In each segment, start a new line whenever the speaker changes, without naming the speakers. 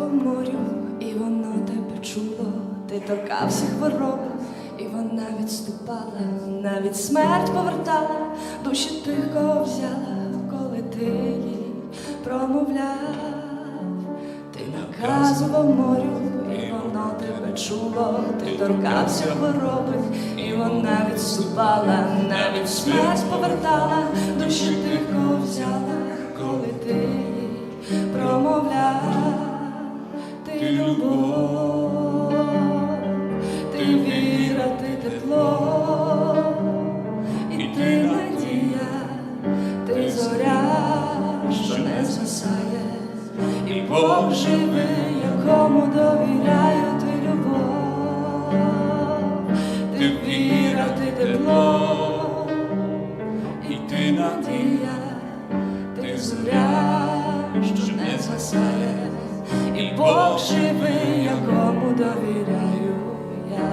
По морю, і воно тебе чуло, ти торкався хвороби, і вона відступала, навіть смерть повертала, душі тихо взяла, коли ти їй промовляв, ти наказував морю, і воно тебе чуло, ти торкався хвороби, і вона відступала, навіть смерть повертала, душі тихо взяла, коли ти їй промовляв ти віра, ти тепло, і ти надія, ти зоря, що не згасає, і Бог живий, якому довіряю ти любов, ти віра, ти тепло, і ти надія, ти зоря, не згасає, і Бог живий, якому довіряю я.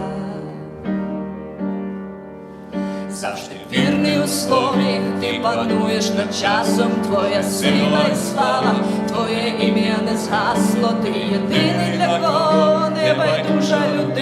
Завжди вірний у слові, ти пануєш над часом, твоя сила і слава, твоє ім'я не згасло, ти єдиний для кого небайдужа людина,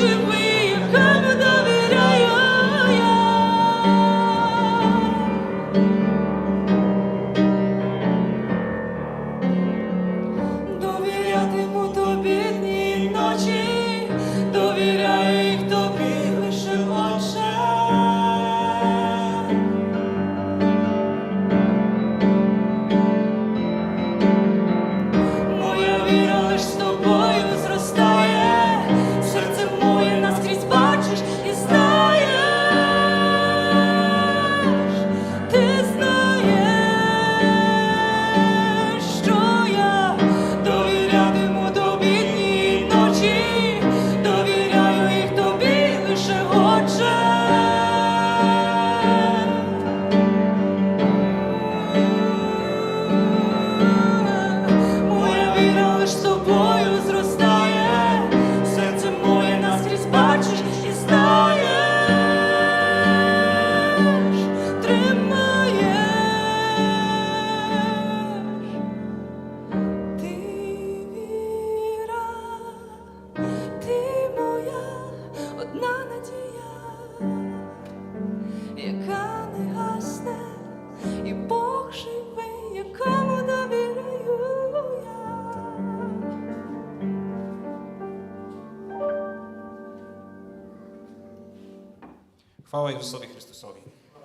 Бог
Chwała Jezusowi Chrystusowi.